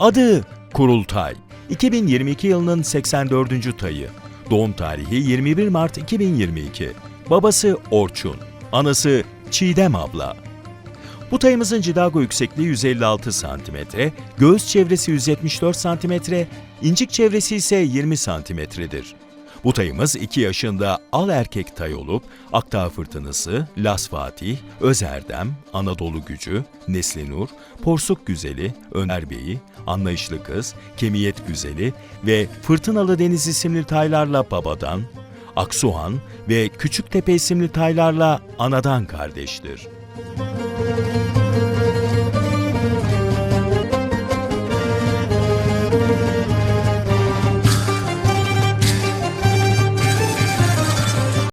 Adı Kurultay. 2022 yılının 84. tayı. Doğum tarihi 21 Mart 2022. Babası Orçun. Anası Çiğdem abla. Bu tayımızın cidago yüksekliği 156 cm, göğüs çevresi 174 cm, incik çevresi ise 20 cm'dir. Bu tayımız 2 yaşında al erkek tay olup Akdağ Fırtınası, Las Fatih, Özerdem, Anadolu Gücü, Neslinur, Porsuk Güzeli, Öner Bey'i, Anlayışlı Kız, Kemiyet Güzeli ve Fırtınalı Deniz isimli taylarla babadan, Aksuhan ve Küçüktepe isimli taylarla anadan kardeştir.